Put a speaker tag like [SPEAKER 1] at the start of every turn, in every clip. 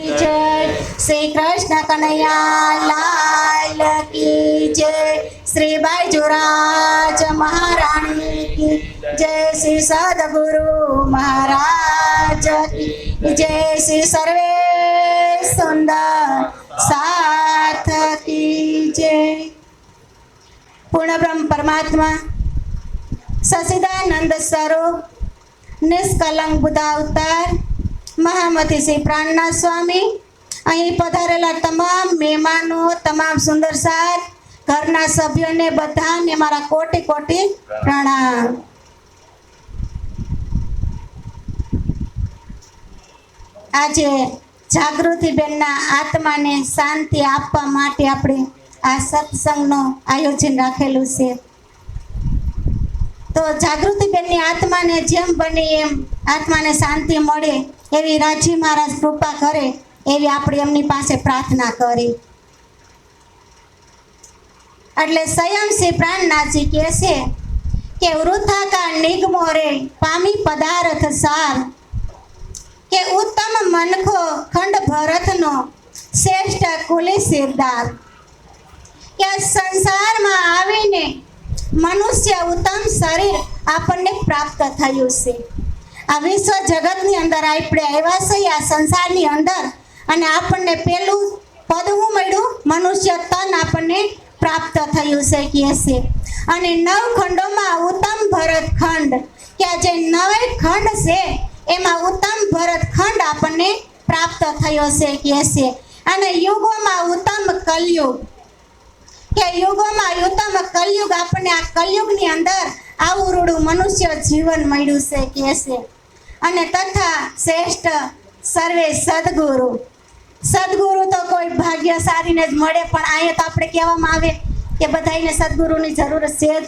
[SPEAKER 1] જય શ્રી કૃષ્ણ કનૈયા લાલ કી જય શ્રી બાજુરાજ મહારાણી કી જય શ્રી સદગુરુ મહારાજ કી જય શ્રી સર્વે સુંદર સાથ કી જય પૂર્ણ બ્રહ્મ પરમાત્મા સસિદાનંદ સ્વરૂપ નિષ્કલંક બુધા અવતાર મહામતી શ્રી પ્રાણનાથ સ્વામી. અહીં પધારેલા તમામ મહેમાનો, તમામ સુંદર સાથ ઘરના સભ્યોને બધાને મારા કોટી કોટી પ્રણામ. આજે જાગૃતિબેનના આત્માને શાંતિ આપવા માટે આપણે આ સત્સંગનું આયોજન રાખેલું છે. તો જાગૃતિબેનની આત્માને જેમ બને એમ આત્માને શાંતિ મળે એવી રાજી મહારાજ કૃપા કરે, એવી આપણે એમની પાસે પ્રાર્થના કરી. એટલે સ્વયં શ્રી પ્રાણનાથજી કહે છે કે વૃથાકાર નિગમો રે, પામી પદાર્થ સાર. કે ઉત્તમ મનખો ખંડ ભરતનો શ્રેષ્ઠ કુલી સિરદાર. કે સંસારમાં આવીને મનુષ્ય ઉત્તમ શરીર આપણને પ્રાપ્ત થયું છે. આ વિશ્વ જગતની અંદર આપણે આવ્યા છીએ, આ સંસારની અંદર. અને આપણને પેલું પદવું મળ્યું, મનુષ્ય તન આપણને પ્રાપ્ત થયું છે, કહે છે. અને નવ ખંડોમાં ઉત્તમ ભરત ખંડ, કે આ જે નવે ખંડ છે, એમાં ઉત્તમ ભરત ખંડ આપણને પ્રાપ્ત થયો છે, કહે છે. અને યુગોમાં ઉત્તમ કલયુગ, કે યુગોમાં ઉત્તમ કલયુગ આપણને આ કલયુગની અંદર આવું રૂડું મનુષ્ય જીવન મળ્યું છે, કહે છે. અને તથા શ્રેષ્ઠ સર્વે સદગુરુ. સદગુરુ તો કોઈ ભાગ્યશાળીને જ મળે, પણ અહીંયા તો આપણે કહેવામાં આવે કે બધાને સદગુરુની જરૂર છે જ.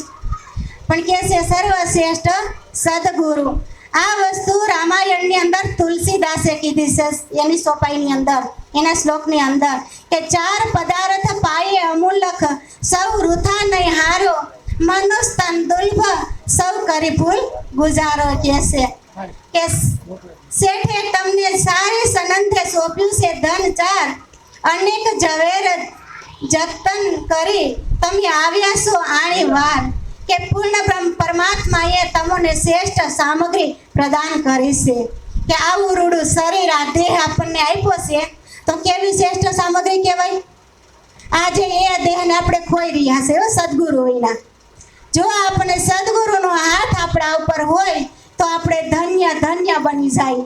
[SPEAKER 1] પણ કે છે, સર્વશ્રેષ્ઠ સદગુરુ. આ વસ્તુ રામાયણની અંદર તુલસીદાસે કીધી છે, એની સોપાઈની અંદર, એના શ્લોકની અંદર, કે ચાર પદાર્થ પાયે અમૂલક સૌ વૃથા નહીં હારો, મનુસ્તન દુર્લભ સૌ કરી ભૂલ ગુજારો કે છે. કે શેઠે તમને સારી સનંદે સોંપ્યું છે ધન ચાર. અનેક ઝવેર જતન કરી તમે આવ્યા છો આણી વાર. કે પૂર્ણ બ્રહ્મ પરમાત્માએ તમને શ્રેષ્ઠ સામગ્રી પ્રદાન કરી છે. કે આવું રૂડું શરીર આ દેહ આપણને આપ્યો છે, તો કેવી શ્રેષ્ઠ સામગ્રી કહેવાય? આજે એ દેહને આપણે ખોઈ રહ્યા છે સદગુરુ વિના. જો આપણે સદગુરુનો હાથ આપણા ઉપર હોય તો આપણે ધન્ય ધન્ય બની જાય.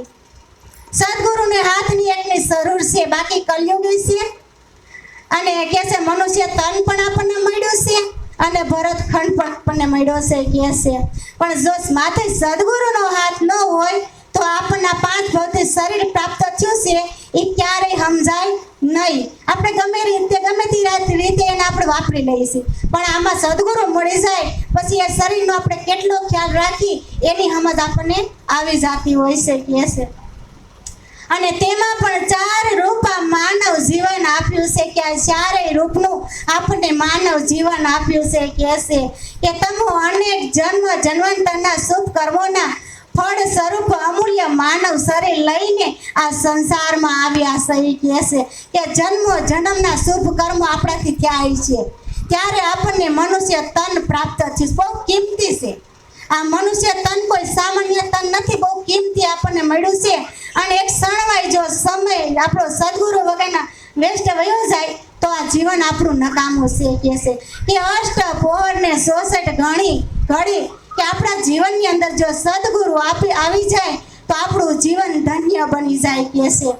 [SPEAKER 1] સદગુરુને હાથની એટલી જરૂર છે, બાકી કલયુગી છે. અને કે છે, મનુષ્ય તન પણ આપણને મળ્યું છે અને ભરતખંડ પણ આપણને મળ્યો છે કે છે. પણ જો માથે સદગુરુનો હાથ ન હોય તો પાંચ ભૌતિક શરીર પ્રાપ્ત થયું છે, એ ક્યારેય સમજાય નહીં. આપણે ગમે રીતે, ગમે તે રીતે એને આપણે વાપરી લઈએ પણ આમાં સદગુરુ મળી જાય, પછી એ શરીરનો આપણે કેટલો ખ્યાલ રાખી, એની સમજ આપણને આવી જતી હોય છે, કે છે. અને તેમાં પણ ચાર રૂપા માનવ જીવન આપ્યું છે, કે આ ચારેય રૂપનું આપણને માનવ જીવન આપ્યું છે, કે છે. કે તમો અનેક જન્મ જન્માંતરના શુભ કર્મોના ફળ સ્વરૂપ અમૂલ્ય માનવ શરીર લઈને આ સંસારમાં આવ્યા સહી કહે છે કે જન્મ, જન્મના શુભ કર્મો આપણાથી થયા છે. ત્યારે આપણને મનુષ્ય તન પ્રાપ્ત છે બહુ કિંમતી છે. આ મનુષ્ય તન કોઈ સામાન્ય તન નથી, બહુ કિંમતી આપણને મળ્યું છે. અને એક ક્ષણવાય જો સમય આપણો સદગુરુ વગરના વેસ્ટ વયો જાય, તો આ જીવન આપણું નકામું છે કહે છે કે અષ્ટ પોર ને સોસઠ ગણી ઘડી કે આપણા જીવનની અંદર જો સદગુરુ આપી આવી જાય, તો આપણું જીવન ધન્ય બની જાય કે છે.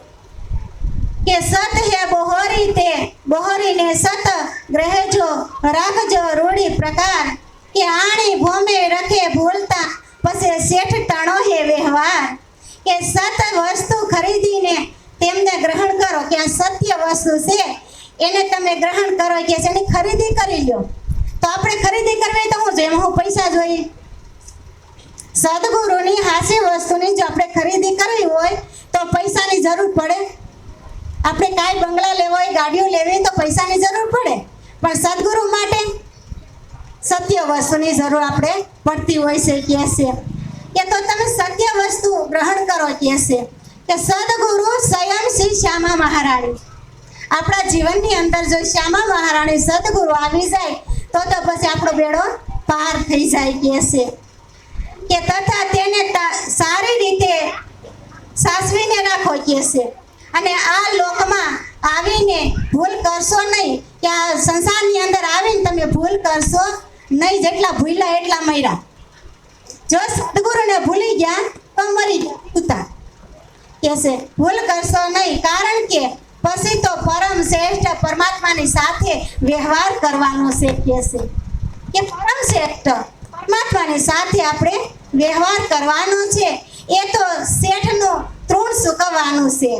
[SPEAKER 1] કે સત હે બહોરી તે, બહોરીને સત ગ્રહેજો રાખજો રૂડી પ્રકાર. કે આણી ભોમે રખે ભૂલતા, પછી શેઠ ટાણો હે વ્યવહાર. કે સત વસ્તુ ખરીદીને તેમને ગ્રહણ કરો, કે આ સત્ય વસ્તુ છે, એને તમે ગ્રહણ કરો, કે એની ખરીદી કરી લો. તો આપણે ખરીદી કરવી તો હું જેમ હું પૈસા જોઈએ? સદગુરુની હાસ્ય વસ્તુની જો આપણે ખરીદી કરવી હોય તો પૈસાની જરૂર પડે. આપણે કાંઈ બંગલા લેવો હોય ગાડીઓ લેવી તો પૈસાની જરૂર પડે. પણ સદગુરુ માટે સત્ય વસ્તુની જરૂર આપણે પડતી હોય છે કે છે? કે તો તમે સત્ય વસ્તુ ગ્રહણ કરો કે છે? કે સદગુરુ સ્વયં શ્રી શ્યામા મહારાણી. આપણા જીવનની અંદર જો શ્યામા મહારાણી સદગુરુ આવી જાય, તો તો પછી આપણો બેડો પાર થઈ જાય કે છે? કે તથા તેને સારી રીતે સાસવીને રાખો કે અને આ લોકમાં આવીને ભૂલ કરશો નહીં કે આ સંસારની અંદર આવીને તમે ભૂલ કરશો નહીં જેટલા ભૂલ્યા એટલા મર્યા. જો સદગુરુને ભૂલી ગયા તો મરી ગયા. ઉતાર. કહેશે ભૂલ કરશો નહીં કારણ કે પછી તો પરમ શ્રેષ્ઠ પરમાત્માની સાથે વ્યવહાર કરવાનો છે કહેશે કે પરમ શ્રેષ્ઠ પરમાત્માની સાથે આપણે વ્યવહાર કરવાનો છે. એ તો શેઠનું તૃણ સુકવવાનું છે.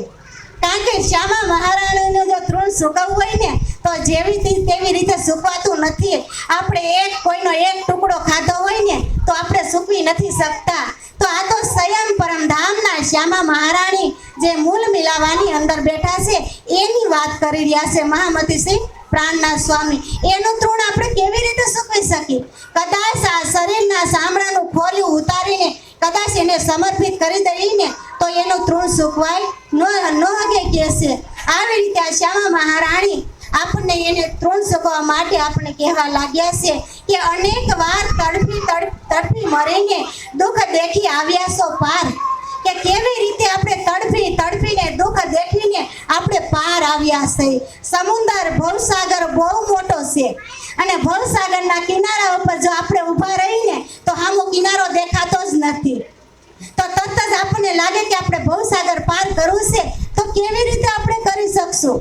[SPEAKER 1] કારણ કે શ્યામા મહારાણીનું જો તૃણ સુકવવું હોય ને, તો જેવી તેવી રીતે સુકવાતું નથી. આપણે એક કોઈનો એક ટુકડો ખાધો હોય ને, તો આપણે સૂકવી નથી શકતા. તો આ તો સ્વયં પરમધામના શ્યામા મહારાણી જે મૂલ મિલાવાની અંદર બેઠા છે, એની વાત કરી રહ્યા છે મહામતી શ્રી પ્રાણના સ્વામી. એનું તૃણ આપણે કેવી રીતે સૂકવી શકીએ? કદાચ આ શરીરના સાંભળાનું ખોલ્યું ઉતારીને કદાચ એને સમર્પિત કરી દઈને તો એનું તૃણ સૂકવાય ન હગે કે છે આવી રીતે આ શ્યામા મહારાણી આપણને એને તૃણ સુકવા માટે આપણે કહેવા લાગ્યા છે કે અનેક વાર તડપી, તડ- તડપી મરીને દુઃખ દેખી આવ્યા છો પાર. કે કેવી રીતે આપણે તડપી તડપીને દુઃખ દેખીને આપણે પાર આવ્યા છે? સમુદર ભવસાગર બહુ મોટો છે. અને ભવસાગરના કિનારા ઉપર જો આપણે ઊભા રહીને, તો હામો કિનારો દેખાતો જ નથી. તો તરત જ આપણને લાગે કે આપણે ભવસાગર પાર કરવું છે. તો કેવી રીતે આપણે કરી શકશું?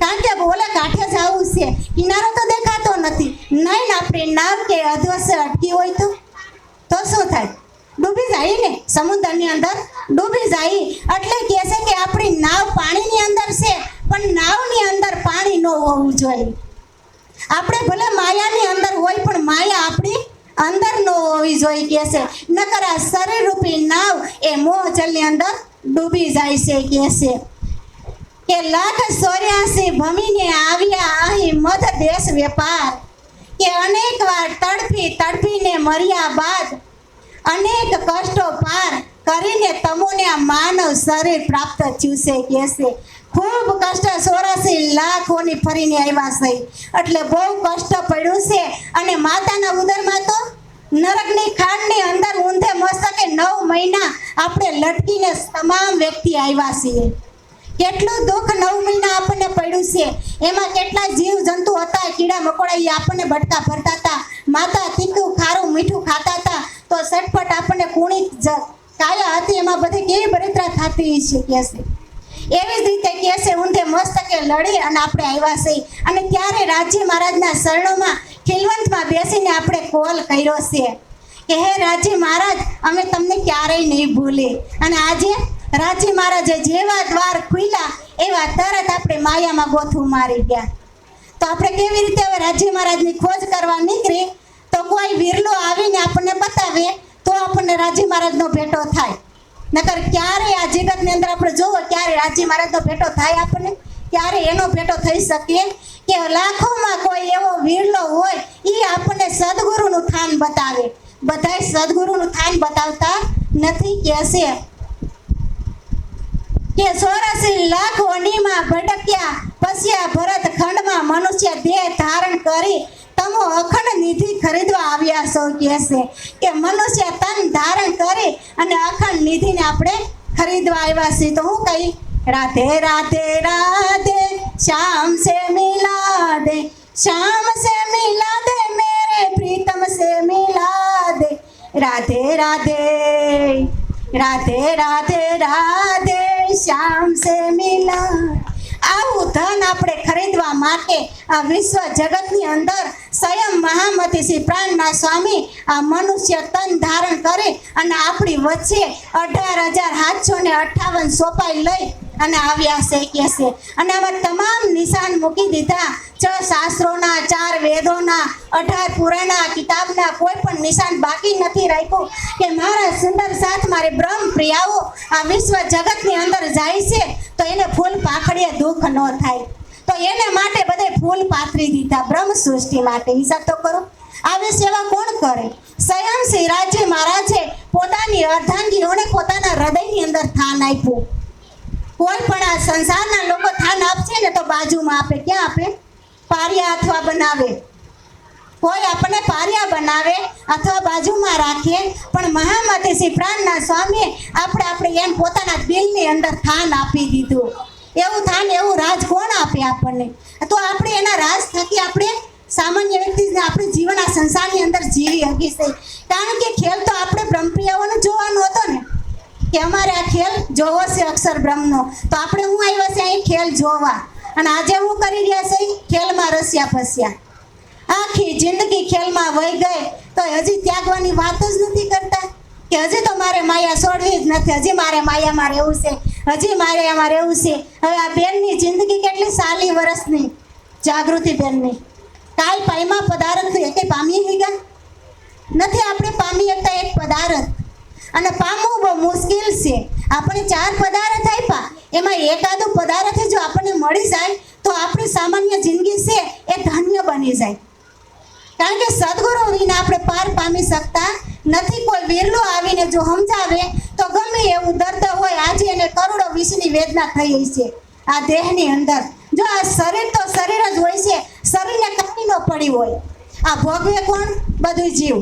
[SPEAKER 1] કારણ કે ઓલા કાંઠે જવું છે. કિનારો તો દેખાતો નથી. નહીં આપણી નાવ કે અધવસે અટકી હોય તો? તો શું થાય? ડૂબી જાય ને સમુદ્રની અંદર ડૂબી જાય. એટલે કહે છે કે આપણી નાવ પાણીની અંદર છે, પણ નાવની અંદર પાણી ન હોવું જોઈએ. આપણે ભલે માયાની અંદર હોય, પણ માયા આપણી અંદર ન હોવી જોઈએ કહે છે. નકર આ શરીર રૂપી નાવ એ મોહ જલની અંદર ડૂબી જાય છે કહે છે. કે લાખ સોર્યાસી ભમીને આવ્યા અહીં મધ દેશ વેપાર. કે અનેક વાર તડપી તડપીને મર્યા બાદ અનેક કષ્ટો પાર કરીને તમોને આ માનવ શરીર પ્રાપ્ત થયું છે, કે ખૂબ કષ્ટ સોરાસી લાખોની ફરીને આવ્યા છે. એટલે બહુ કષ્ટ પડ્યું છે. અને માતાના ઉદરમાં તો નરકની ખાંડની અંદર ઊંધે મસ્તકે નવ મહિના આપણે લટકીને તમામ વ્યક્તિ આવ્યા છીએ. કેટલું દુઃખ નવ મહિના આપણને પડ્યું છે. એમાં કેટલા જીવ જંતુ હતા, કીડા મકોડા એ આપણને બટકા ભરતા હતા. માતા તીખું ખારું મીઠું ખાતા તો સટપટ આપણને કુણી કાયા હતી, એમાં બધી કેવી બળતરા થતી છે કે એવી જ રીતે કેસે ઊંધે મસ્તકે લડી અને આપણે આવ્યા છે અને ત્યારે રાજ્ય મહારાજના શરણોમાં ખીલવંતમાં બેસીને આપણે કોલ કર્યો છે કે, હે રાજી મહારાજ, અમે તમને ક્યારેય નહીં ભૂલે અને આજે રાજી મહારાજે જેવા દ્વાર ખુલ્યા, એવા તરત આપણે માયામાં ગોથું મારી ગયા. તો આપણે કેવી રીતે હવે રાજી મહારાજની ખોજ કરવા નીકળી? તો કોઈ વિરલો આવીને આપણને બતાવે તો આપણને રાજી મહારાજનો ભેટો થાય. નકર ક્યારે આ જગતની અંદર આપણે જોવો, ક્યારે રાજી મહારાજનો ભેટો થાય આપણને? ક્યારે એનો ભેટો થઈ શકે? કે લાખોમાં કોઈ એવો વિરલો હોય એ આપણને સદગુરુનું થાન બતાવે. બધાય સદગુરુનું થાન બતાવતા નથી કે છે કે ચોરાસી લાખ વનીમાં ભટક્યા પસ્યા ભરત ખંડમાં મનુષ્ય દેહ ધારણ કરી તમો અખંડ નિધિ ખરીદવા આવ્યા સૌ કહે છે કે મનુષ્ય તન ધારણ કરી અને અખંડ નિધિને આપણે ખરીદવા આવ્યા છીએ. તો હું કહી, રાધે રાધે રાધે, શ્યામ સે મિલા દે શ્યામ સે મિલા દે મેરે પ્રીતમ સે મિલા દે રાધે રાધે રાધે રાધે રાધે, શ્યામ સે મિલા આવું ધન આપણે ખરીદવા માટે આ વિશ્વ જગતની અંદર સ્વયં મહામતી શ્રી પ્રાણના સ્વામી આ મનુષ્ય તન ધારણ કરે અને આપણી વચ્ચે અઢાર હજાર સાતસો ને અઠાવન સોપાઈ લઈ અને આવ્યા છે કે છે. અને આમાં તમામ નિશાન મૂકી દીધા. છ શાસ્ત્રોના, ચાર વેદોના, અઢાર પુરાણા કિતાબના કોઈ પણ નિશાન બાકી નથી રાખ્યું કે મારા સુંદર સાથ, મારે બ્રહ્મ પ્રિયાઓ આ વિશ્વ જગતની અંદર જાય છે, તો એને ફૂલ પાખડીએ દુઃખ ન થાય. તો એને માટે બધે ફૂલ પાથરી દીધા. બ્રહ્મ સૃષ્ટિ માટે હિસાબ તો કરો. આવી સેવા કોણ કરે? સ્વયં શ્રી રાજ્ય મહારાજે પોતાની અર્ધાંગીઓને પોતાના હૃદયની અંદર સ્થાન આપ્યું. કોઈ પણ આ સંસારના લોકો થાન આપશે ને તો બાજુમાં આપે. ક્યાં આપે? પારિયા અથવા બનાવે. કોઈ આપણને પારિયા બનાવે અથવા બાજુમાં રાખે, પણ મહામતી શ્રી પ્રાણના સ્વામીએ આપણે આપણે એમ પોતાના દિલની અંદર થાન આપી દીધું. એવું થાન, એવું રાજ કોણ આપે આપણને? તો આપણે એના રાજ થકી આપણે સામાન્ય વ્યક્તિને આપણે જીવન આ સંસારની અંદર જીવી શકીશે. કારણ કે ખેલ તો આપણે બ્રહ્મપ્રિયાઓને જોવાનો હતો ને. અમારે આ ખેલ જોવો છે અક્ષર બ્રહ્મનો. તો આપણે હું આવ્યા છે અહીં ખેલ જોવા? અને આજે હું કરી રહ્યા છે ખેલમાં રસ્યા ફસ્યા. આખી જિંદગી ખેલમાં વહી ગઈ. તો હજી ત્યાગવાની વાત જ નથી કરતા કે હજી તો મારે માયા છોડવી જ નથી. હજી મારે માયામાં રહેવું છે. હજી મારે એમાં રહેવું છે. હવે આ બેનની જિંદગી કેટલી સાલી વર્ષની જાગૃતિ બેનની. કાલ પાયમાં પદાર્થ એકે પામી ગયા? નથી આપણે પામી શકતા અને પામવું બહુ મુશ્કેલ છે. આપણે ચાર પદાર્થ આપ્યા. એમાં એકાદું પદાર્થ જો આપણને મળી જાય, તો આપણી સામાન્ય જિંદગી છે, એ ધન્ય બની જાય. કારણ કે સદગુરુ વિના આપણે પાર પામી શકતા નથી. કોઈ વિરલો આવીને જો સમજાવે, તો ગમે એવું દર્દ હોય, આજે એને કરોડો વિષની વેદના થઈ છે, આ દેહની અંદર. જો આ શરીર તો શરીર જ હોય છે, શરીરને કાંઈ ન પડી હોય. આ ભોગવે કોણ? બધું જીવ.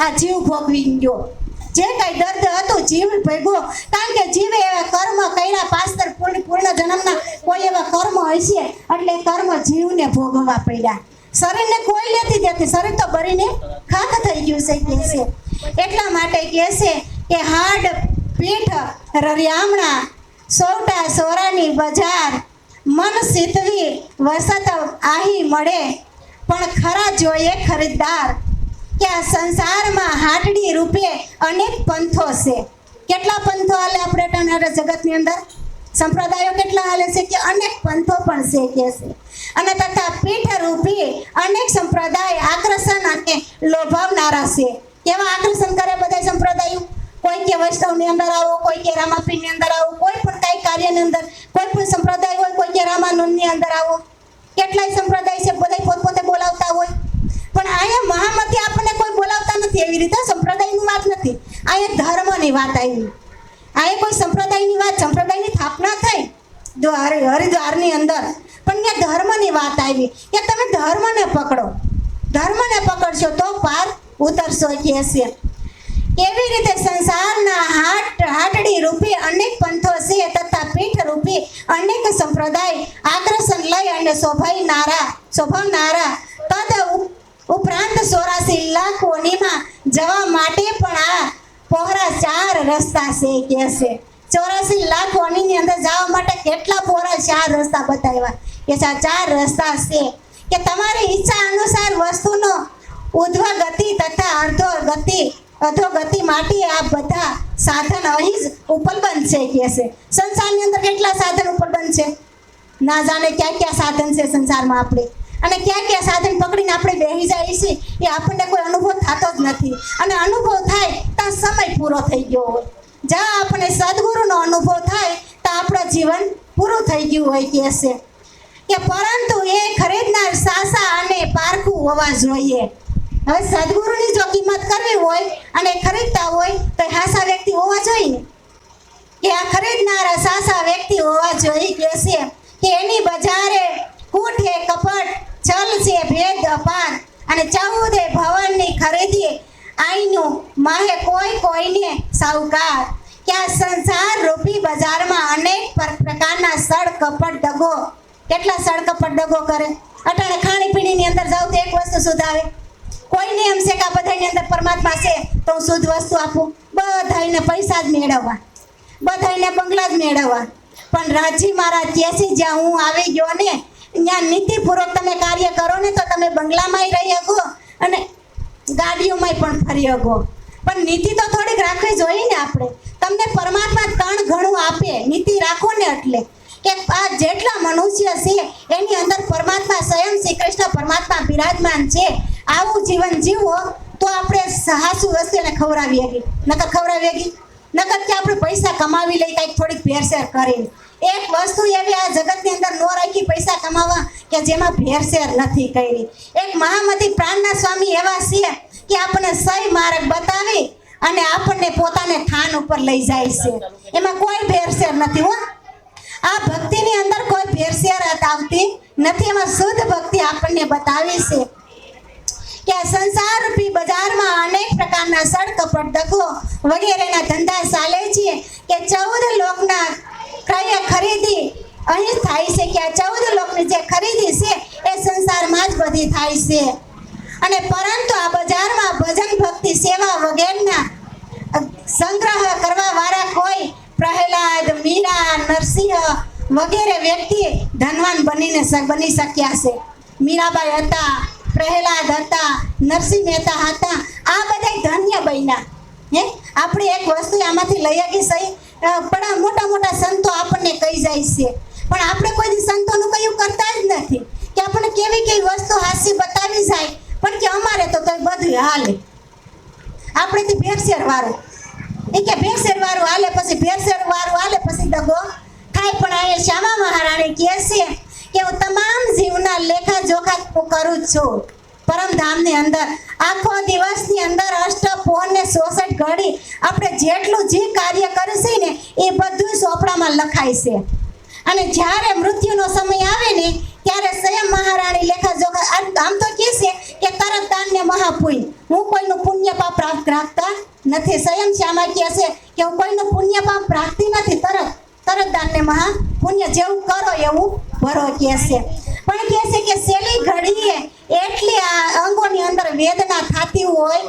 [SPEAKER 1] આ જીવ ભોગવી ગયો. જે કઈ દર્દ હતું, જીવ ભેગો, કારણ કે જીવે એવા કર્મ કર્યા પાસ્તર પૂર્ણ પૂર્ણ જન્મના કોઈ એવા કર્મ હશે, એટલે કર્મ જીવને ભોગવવા પડ્યા. શરીરને કોઈ લેતી દેતી, શરીર તો બરીને ખાક થઈ ગયું છે, કે છે. એટલા માટે કહે છે કે હાડ, પીઠ, રરિયામણા, સોટા, સોરાની બજાર, મન સીતવી, વસત આહી મળે. પણ ખરા જોઈએ ખરીદદાર કે આ સંસારમાં હાટડી રૂપે અનેક પંથો છે. કેટલા પંથો હાલે આપણે ટનારા જગતની અંદર? સંપ્રદાયો કેટલા હાલે છે કે અનેક પંથો પણ છે કે છે. અને તથા પીઠ રૂપી અનેક સંપ્રદાય આકર્ષણ અને લોભાવનારા છે. કેવા આકર્ષણ કરે બધા સંપ્રદાયો? કોઈ કે વૈષ્ણવની અંદર આવો, કોઈ કે રામાપીરની અંદર આવો, કોઈ પણ કાંઈ કાર્યની અંદર, કોઈ પણ સંપ્રદાય હોય, કોઈ કે રામાનંદની અંદર આવો. કેટલાય સંપ્રદાય છે બધા પોતપોતે બોલાવતા હોય? પણ અહીંયા મહામતી આપણને કોઈ બોલાવતા નથી. એવી રીતે સંપ્રદાયની વાત નથી. અહીંયા ધર્મની વાત આવી. અહીંયા કોઈ સંપ્રદાયની વાત, સંપ્રદાયની સ્થાપના થઈ દ્વાર, હરિદ્વારની અંદર. પણ ત્યાં ધર્મની વાત આવી. કે તમે ધર્મને પકડો. ધર્મને પકડશો તો પાર ઉતરશો કે છે કેવી રીતે સંસારના હાટ, હાટડી રૂપી અનેક પંથો છે તથા પીઠ રૂપી અનેક સંપ્રદાય આકર્ષણ લઈ અને શોભાવનારા શોભાવનારા તદ ઉપરાંત ચોરાસી લાખ ઓનીમાં જવા માટે પણ આ પહોરા ચાર રસ્તા છે કે છે. ચોરાસી લાખ કોનીની અંદર જવા માટે કેટલા પહોરા ચાર રસ્તા બતાવ્યા? કે આ ચાર રસ્તા છે. કે તમારી ઈચ્છા અનુસાર વસ્તુનો ઉધ્વ ગતિ તથા અર્ધો ગતિ અધો ગતિ માટે આ બધા સાધન અહીં જ ઉપલબ્ધ છે કે છે. સંસારની અંદર કેટલા સાધન ઉપલબ્ધ છે? ના જાણે ક્યાં ક્યાં સાધન છે સંસારમાં આપણે. અને ક્યાં ક્યાં સાધન પકડીને આપણે બેસી જાય છે, એ આપણને કોઈ અનુભવ થતો જ નથી. અને અનુભવ થાય તો સમય પૂરો થઈ ગયો હોય. જ્યાં આપણે સદગુરુનો અનુભવ થાય, તો આપણું જીવન પૂરું થઈ ગયું હોય કે છે. કે પરંતુ એ ખરીદનાર સાસા અને પારખું હોવા જોઈએ. હવે સદગુરુની જો કિંમત કરવી હોય અને ખરીદતા હોય, તો હાસા વ્યક્તિ હોવા જોઈએ. કે આ ખરીદનારા સાસા વ્યક્તિ હોવા જોઈએ કે છે. કે એની બજારે કૂઠે, કપટ છલ છે ભેદ અપાર અને ચૌદે ભવનની ખરીદી આઈનું માહે કોઈ કોઈને સાવકાર. કે આ સંસાર રૂપી બજારમાં અનેક પ્રકારના સળ કપટ દગો કેટલા સળ કપટ દગો કરે? અટાણે ખાણીપીણીની અંદર જાઉં તો એક વસ્તુ સુધાવે કોઈને એમ છે કે આ બધાની અંદર પરમાત્મા છે, તો હું શુદ્ધ વસ્તુ આપું. બધાને પૈસા જ મેળવવા. બધાને બંગલા જ મેળવવા. પણ રાજી મારા ત્યાંથી જ્યાં હું આવી ગયો ને ત્યાં નીતિપૂર્વક તમે કાર્ય કરો ને તો તમે બંગલામાંય રહી શકો અને ગાડીઓમાંય પણ ફરી શકો. પણ નીતિ તો થોડીક રાખવી જોઈએ ને આપણે. તમને પરમાત્મા ત્રણ ઘણું આપે. નીતિ રાખો ને એટલે. કે આ જેટલા મનુષ્ય છે, એની અંદર પરમાત્મા સ્વયં શ્રી કૃષ્ણ પરમાત્મા બિરાજમાન છે. આવું જીવન જીવો તો આપણે સાહસુ વસ્તુને ખવડાવી હકી નકર ખવડાવી હકી નકર કે આપણે પૈસા કમાવી લઈ કંઈક થોડીક ભેરસેર કરીને. એક વસ્તુ એવી આ જગતની અંદર નો રાખી પૈસા કમાવા કે જેમાં ભેરસેર નથી કરી. એક મહામતી પ્રાણના સ્વામી એવા છે કે આપણને સહી માર્ગ બતાવી અને આપણને પોતાને થાન ઉપર લઈ જાય છે. એમાં કોઈ ભેરસેર નથી હો. આ ભક્તિની અંદર કોઈ ભેરસેર આવતી નથી. એમાં શુદ્ધ ભક્તિ આપણને બતાવી છે. કે આ સંસાર રૂપી બજારમાં અનેક પ્રકારના સડ કપટ દગો વગેરેના ધંધા ચાલે છે કે ચૌદ લોકના ક્રય ખરીદી અહીં થાય છે કે આ ચૌદ લોકની જે ખરીદી છે એ સંસારમાં જ બધી થાય છે. અને પરંતુ આ બજારમાં ભજન ભક્તિ સેવા વગેરેના સંગ્રહ કરવા વાળા કોઈ પ્રહલાદ મીરા નરસિંહ વગેરે વ્યક્તિ ધનવાન બનીને બની શક્યા છે. મીરાબાઈ હતા પ્રહલાદ હતા, નરસિંહ મહેતા હતા, આ બધા ધન્ય બન્યા, હે? આપણે એક વસ્તુ આમાંથી લઈ આવી સહી. પણ મોટા મોટા સંતો આપણને કહી જાય છે. પણ આપણે કોઈ સંતોનું કયું કરતા જ નથી કે આપણને કેવી કેવી વસ્તુ હાસી બતાવી જાય. પણ કે અમારે તો તોય બધું હાલે. આપણેથી ભેરસેર વાળું એ કે ભેરસેર વાળું હાલે, પછી ભેરસેર વાળું હાલે, પછી દગો થાય પણ અહીંયા શ્યામા મહારાણી કહે છે કે હું તમામ જીવના લેખા જોખા કરું જ છું. પરમધામની અંદર, આખો દિવસની અંદર અષ્ટ પોન ને સોસઠ ઘડી આપણે જેટલું જે કાર્ય કરશે ને, એ બધું ચોપડામાં લખાય છે. અને જ્યારે મૃત્યુનો સમય આવે ને, ત્યારે સ્વયં મહારાણી લેખા જોખા આમ તો કહે છે કે તરત દાનને મહાપુય હું કોઈનું પુણ્ય પાપ રાખ- રાખતા નથી. સ્વયં શ્યામા કહે છે કે હું કોઈનું પુણ્ય પાપ રાખતી નથી. તરત તરત દાનને મહા પુણ્ય જેવું કરો એવું ભરો કહે છે. પણ કે છે કે સેલી ઘડીએ એટલી આ અંગોની અંદર વેદના થતી હોય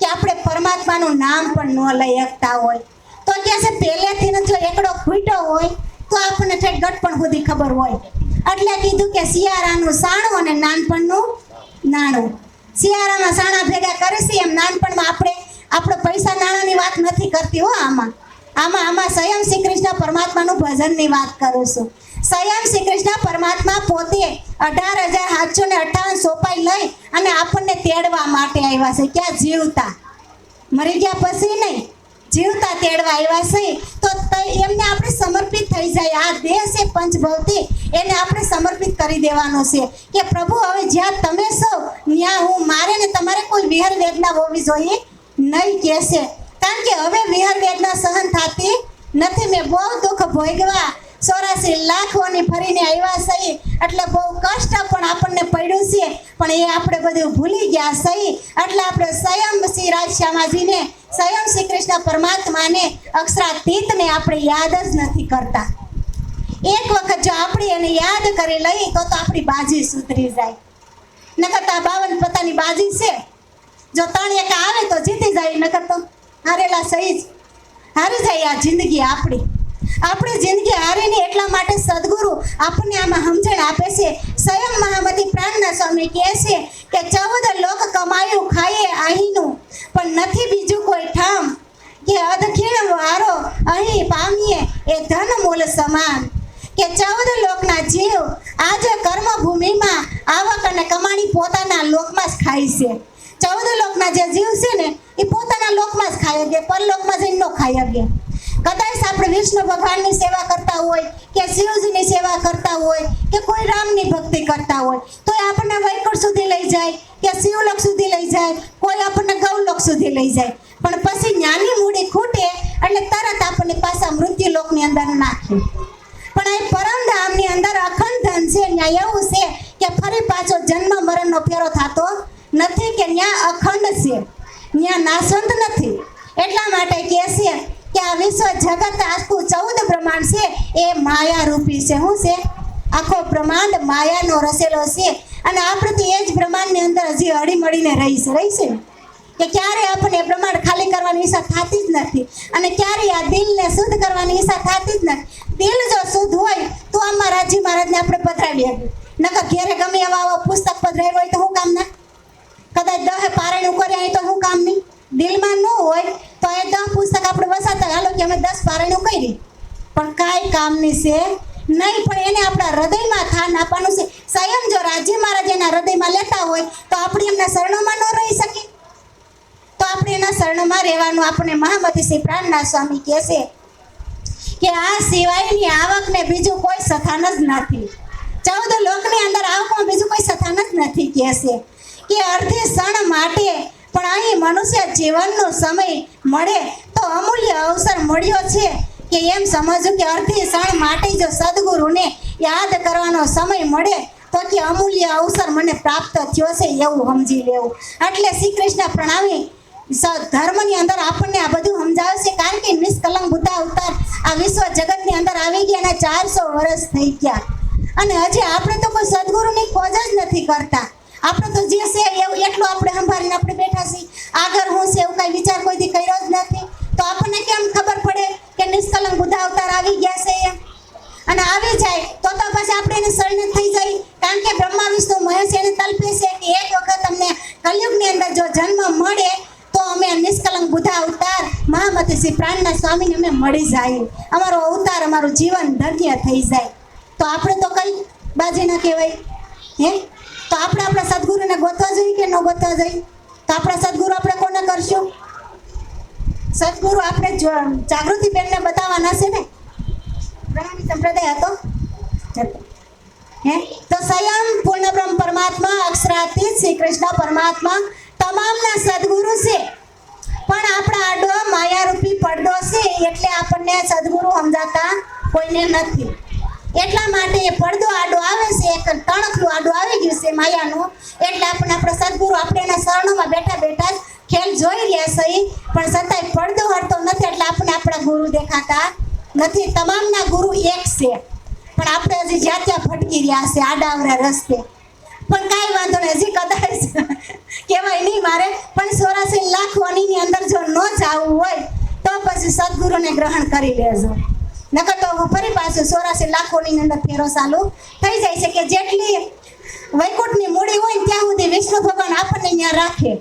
[SPEAKER 1] કે આપણે પરમાત્માનું નામ પણ ન લઈ શકતા હોય. તો કહે છે પહેલેથી જો એકડો ખૂટ્યો હોય તો આપણને ઠેઠ ગટપણ સુધી ખબર હોય. એટલે કીધું કે શિયાળાનું સાણું અને નાનપણનું નાણું. શિયાળામાં સાણા ભેગા કરીશી એમ નાનપણમાં આપણે આપણે પૈસા નાણાંની વાત નથી કરતી હો આમાં. આમાં આમાં સ્વયં શ્રી કૃષ્ણ પરમાત્માનું ભજનની વાત કરું છું. સ્વયં શ્રી કૃષ્ણ પરમાત્મા પોતે અઢાર હજાર સાતસો ને અઠાવન સોપાઈ લઈ અને આપણને તેડવા માટે આવ્યા છે. ક્યાં જીવતા? મરી ગયા પછી નહીં. જીવતા તેડવા આવ્યા છે. ત- એમને આપણે સમર્પિત થઈ જાય. આ દેહ છે પંચભૌતિક એને આપણે સમર્પિત કરી દેવાનો છે કે પ્રભુ, હવે જ્યાં તમે છો, ત્યાં હું મારે ને તમારે કોઈ વિહર વેદના હોવી જોઈએ? નહીં કહેશે. કારણ કે હવે વિહર વેદના સહન થતી નથી. મેં બહુ દુઃખ ભોગવા ચોરાસી લાખોની ફરીને આવ્યા સહી. એટલે બહુ કષ્ટ પણ આપણને પડ્યું છે. પણ એ આપણે બધું ભૂલી ગયા સહી. એટલે આપણે સ્વયં શ્રી રાજ શ્યામાજીને સ્વયં શ્રી કૃષ્ણ પરમાત્માને અક્ષરાતીતને આપણે યાદ જ નથી કરતા. એક વખત જો આપણે એને યાદ કરી લઈએ તો તો આપણી બાજી સુધરી જાય. નકર તો આ બાવન પોતાની બાજી છે. જો ત્રણ એક આવે તો જીતી જાય, નકર તો હારેલા સહી જ. હારી જાય આ જિંદગી આપણી. આપણી જિંદગી હારીને એટલા માટે સદગુરુ આપણને આમાં સમજણ આપે છે. સ્વયં મહામતી પ્રાણના સ્વામી કહે છે કે ચૌદ લોક કમાયું ખાઈએ અહીંનું, પણ નથી બીજું કોઈ ઠામ કે અધખીણ વારો અહીં પામીએ એ ધન મૂલ સમાન. કે ચૌદ લોકના જીવ આજે કર્મભૂમિમાં આવક અને કમાણી પોતાના લોકમાં જ ખાય છે. ચૌદ લોકના જે જીવ છે ને, એ પોતાના લોકમાં જ ખાય કે પરલોકમાં જઈને ન ખાઈ શકે. કદાચ આપણે વિષ્ણુ ભગવાનની સેવા કરતા હોય કે શિવજીની સેવા કરતા હોય કે કોઈ રામની ભક્તિ કરતા હોય, તો એ આપણને વૈકુંઠ સુધી લઈ જાય કે શિવલોક સુધી લઈ જાય, કોઈ આપણને ગૌલોક સુધી લઈ જાય. પણ પછી જ્ઞાની મૂડી ખૂટે એટલે તરત આપણને પાછા મૃત્યુલોકની અંદર નાખે. પણ એ પરમધામની અંદર અખંડ ધન છે ત્યાં એવું છે કે ફરી પાછો જન્મ મરણનો ફેરો થતો નથી કે ત્યાં અખંડ છે. ત્યાં નાશવંત નથી. એટલા માટે કે છે કે આ વિશ્વ જગત આખું ચૌદ બ્રહ્માંડ છે, એ માયા રૂપી છે. શું છે? આખો બ્રહ્માંડ માયાનો રસેલો છે. અને આપણે એ જ બ્રહ્માંડની અંદર હજી હળી મળીને રહી છે. રહી છે કે ક્યારે આપણને બ્રહ્માંડ ખાલી કરવાની ઈચ્છા થતી જ નથી. અને ક્યારે આ દિલને શુદ્ધ કરવાની ઈચ્છા થતી જ નથી. દિલ જો શુદ્ધ હોય, તો આમાં રાજી મહારાજને આપણે પધરાવીએ નકર ઘેરે ગમે એવા પુસ્તક પધરાવ્યું હોય તો શું કામ ના? કદાચ દહે પારણું કરે અહીં તો શું કામ નહીં? દિલમાં ન હોય તો એ દસ પુસ્તક આપણે વસાતા હાલો કે અમે દસ પારણીઓ કરી. પણ કાંઈ કામની છે નહીં, પણ એને આપણા હૃદયમાં થાન આપવાનું છે. સ્વયં જો રાજ્ય મહારાજ એના હૃદયમાં લેતા હોય, તો આપણે એમના શરણોમાં ન રહી શકીએ તો આપણે એના શરણમાં રહેવાનું. આપણે મહામતી શ્રી પ્રાણના સ્વામી કહે છે કે આ સિવાયની આવકને બીજું કોઈ સથાન જ નથી. ચૌદ લોકની અંદર આવકમાં બીજું કોઈ સથાન જ નથી કહે છે કે અર્ધે ક્ષણ માટે પણ અહીં મનુષ્ય જીવનનો સમય મળે તો અમૂલ્ય અવસર મળ્યો છે કે એમ સમજવું કે અર્ધી ક્ષણ માટે જો સદગુરુને યાદ કરવાનો સમય મળે તો કે અમૂલ્ય અવસર મને પ્રાપ્ત થયો છે એવું સમજી લેવું. એટલે શ્રી કૃષ્ણ પ્રણામી ધર્મની અંદર આપણને આ બધું સમજાવે છે કારણ કે નિષ્કલંક બુદ્ધા અવતાર આ વિશ્વ જગતની અંદર આવી ગયા અને ચારસો વર્ષ થઈ ગયા. અને હજી આપણે તો કોઈ સદગુરુની ખોજ જ નથી કરતા. આપણે તો જે છે એવું એટલું આપણે સંભાળીને આપણે બેઠા છીએ. આગળ હું છે એવું કાંઈ વિચાર કોઈથી કર્યો જ નથી. તો આપણને કેમ ખબર પડે કે નિષ્કલંક બુધા અવતાર આવી ગયા છે એમ? અને આવી જાય તો તો પછી આપણે એને શરણે થઈ જાય. કારણ કે બ્રહ્મા, વિષ્ણુ, મહેશ એને તલપે છે કે એક વખત અમને કલયુગની અંદર જો જન્મ મળે તો અમે નિષ્કલંક બુધા અવતાર મહામતી શ્રી પ્રાણના સ્વામીને અમે મળી જાય. અમારો અવતાર, અમારું જીવન ધન્ય થઈ જાય. તો આપણે તો કઈ બાજી ના કહેવાય. હે? તો આપણે આપણા સદગુરુને ગોતવા જોઈએ કે ન ગોતવા જોઈએ? તો આપણા સદગુરુ આપણે કોને કરશું? સદગુરુ આપણે જાગૃતિ બેનને બતાવવાના છે ને? પ્રણામી સંપ્રદાય હતો. હે? તો સ્વયં પૂર્ણ બ્રહ્મ પરમાત્મા અક્ષરાતીત શ્રી કૃષ્ણ પરમાત્મા તમામના સદગુરુ છે. પણ આપણા આડો માયારૂપી પડદો છે, એટલે આપણને સદગુરુ સમજાતા કોઈને નથી. એટલા માટે એ પડદો આડો આવે છે, એક તણખલું આડો આવી ગયું છે માયાનું. એટલે આપણે આપણા સદગુરુ આપણે એના શરણોમાં બેઠા બેઠા જ ખેલ જોઈ રહ્યા છે. પણ છતાંય પડદો હટતો નથી, એટલે આપણે આપણા ગુરુ દેખાતા નથી. તમામના ગુરુ એક છે. પણ આપણે હજી જ્યાં ત્યાં ભટકી રહ્યા છે આડાવરા રસ્તે. પણ કાંઈ વાંધો નહીં, હજી કદાચ કહેવાય નહીં મારે. પણ સોરાસી લાખ વનીની અંદર જો ન જવું હોય, તો પછી સદગુરુને ગ્રહણ કરી લેજો. નકર તો ફરી પાછું ચોરાસી લાખોની અંદર ફેરો ચાલુ થઈ જાય છે કે જેટલી વૈકુંઠની મૂડી હોય ત્યાં સુધી વિષ્ણુ ભગવાન આપણને ત્યાં રાખે.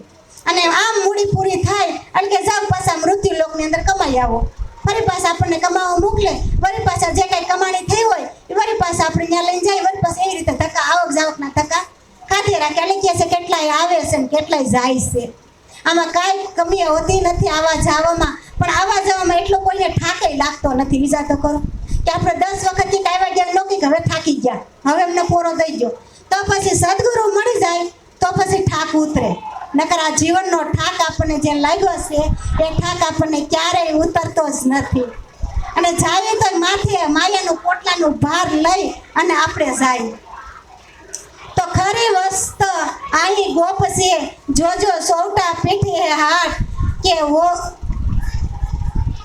[SPEAKER 1] અને આમ મૂડી પૂરી થાય એટલે કે જાઓ પાછા મૃત્યુ લોકની અંદર કમાઈ આવો. ફરી પાછા આપણને કમાવા મોકલે. વળી પાછા જે કાંઈ કમાણી થઈ હોય એ વળી પાછા આપણે ત્યાં લઈને જાય. વળી પાછા એ રીતે ધક્કા આવક જાવકના ધક્કા ખાતે રાખે. એટલે કહે છે, કેટલાય આવે છે ને કેટલાય જાય છે. આમાં કાંઈ કમી હોતી નથી આવા જવામાં. પણ આવા જવામાં એટલો કોઈને ઠાકે લાગતો નથી. બીજા તો કરો. કે આપણે દસ વખતથી કાંઈ ગયા નોકી હવે થાકી ગયા. હવે એમને પૂરો થઈ ગયો. તો પછી સદગુરુ મળી જાય, તો પછી ઠાક ઉતરે. નકર આ જીવનનો ઠાક આપણને જે લાગ્યો છે, એ ઠાક આપણને ક્યારેય ઉતરતો જ નથી. અને જાય તો માથે માયાનું પોટલાનું ભાર લઈ અને આપણે જાય. તો ખરી વસ્ત અહીં ગોપ છે જોજો સૌટા પીઠે હાથ કે વો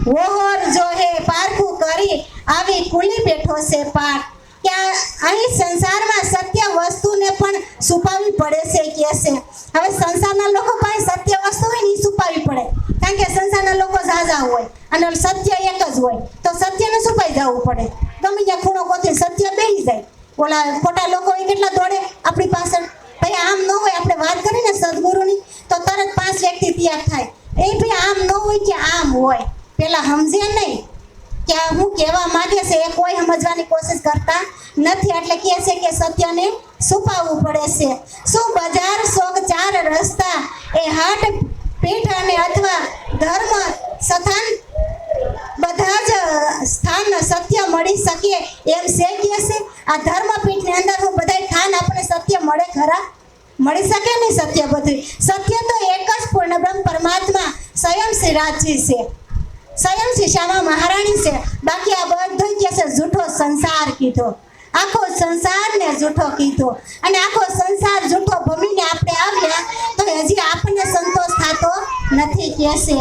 [SPEAKER 1] વહોર જો પારખું કરી આવી ખુલી બેઠો છે પાઠ કે અહીં સંસારમાં સત્ય વસ્તુને પણ છુપાવવી પડે છે કે છે. હવે સંસારના લોકો પાસે સત્ય વસ્તુ હોય ને એ પડે. કારણ કે સંસારના લોકો ઝાઝા હોય અને સત્ય એક જ હોય. તો સત્યને છુપાઈ જવું પડે. ગમે ત્યાં ખૂણો કોથી સત્ય બેહી જાય. ઓલા ખોટા લોકો એ કેટલા દોડે આપણી પાછળ. ભાઈ, આમ ન હોય, આપણે વાત કરીને સદગુરુની, તો તરત પાંચ વ્યક્તિ તૈયાર થાય. એ ભાઈ આમ ન હોય કે આમ હોય. પેલા સમજે નહીં કે હું કહેવા માંગે છે એ કોઈ સમજવાની કોશિશ કરતા નથી. એટલે કહે છે કે સત્યને છુપાવવું પડે છે. શું બજાર શોક ચાર રસ્તા એ હાટ, પીઠ અને અથવા ધર્મ, સ્થાન બધા જ સ્થાન સત્ય મળી શકે એમ છે કે છે? આ ધર્મપીઠની અંદર હું બધાય સ્થાન આપણે સત્ય મળે ખરા? મળી શકે નહીં સત્ય બધું? સત્ય તો એક જ પૂર્ણ બ્રહ્મ પરમાત્મા સ્વયં શ્રી રાજજી છે. સ્વયં શ્રી શ્યામા મહારાણી છે. બાકી આ બધું કે છે જૂઠો સંસાર કીધો. આખો સંસારને જૂઠો કીધો. અને આખો સંસાર જૂઠો ભમીને આપણે આવ્યા તો હજી આપણને સંતોષ થતો નથી કે છે.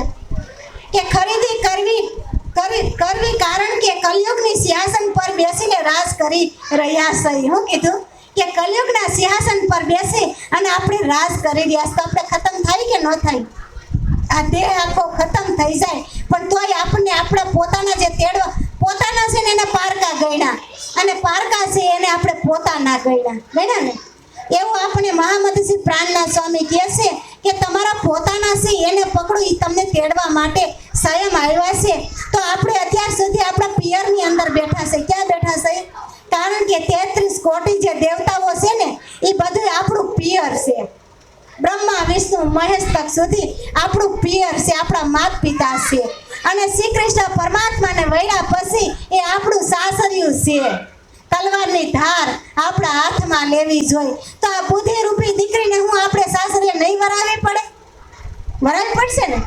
[SPEAKER 1] કે ખરીદી કરવી, કરી, કરવી કારણ કે કલયુગની સિંહાસન પર બેસીને રાજ કરી રહ્યા છે. હું કીધું? કે કલયુગના સિંહાસન પર બેસી અને આપણે રાજ કરી રહ્યા તો આપણે ખતમ થાય કે ન થાય? આ દેહ આખો ખતમ થઈ જાય. પણ તોય આપણને આપણા પોતાના જે તેડવા, પોતાના છે ને એને પારકા ગણ્યા. અને પારકા છે એને આપણે પોતાના ગણ્યા. ગણ્યા ને? એવું આપણે મહામતીશ્રી પ્રાણના સ્વામી કહે છે કે તમારા પોતાના છે, એને પકડો એ તમને તેડવા માટે સ્વયં આવ્યા છે. તો આપણે અત્યાર સુધી આપણા પિયરની અંદર બેઠા છે. ક્યાં બેઠા છે? કારણ કે તેત્રીસ કોટી જે દેવતાઓ છે ને, એ બધું આપણું પિયર છે. બ્રહ્મા, વિષ્ણુ, મહેશ તક સુધી આપણું પિયર છે, આપણા માત પિતા છે. અને શ્રી કૃષ્ણ પરમાત્માને વૈરા પછી એ આપણું સાસરિયું છે. તલવારની ધાર આપણા હાથમાં લેવી જોઈએ. તો આ બુદ્ધિ રૂપી દીકરીને હું આપણે સાસરીએ નહીં વરાવી પડે? વરાવી પડશે ને?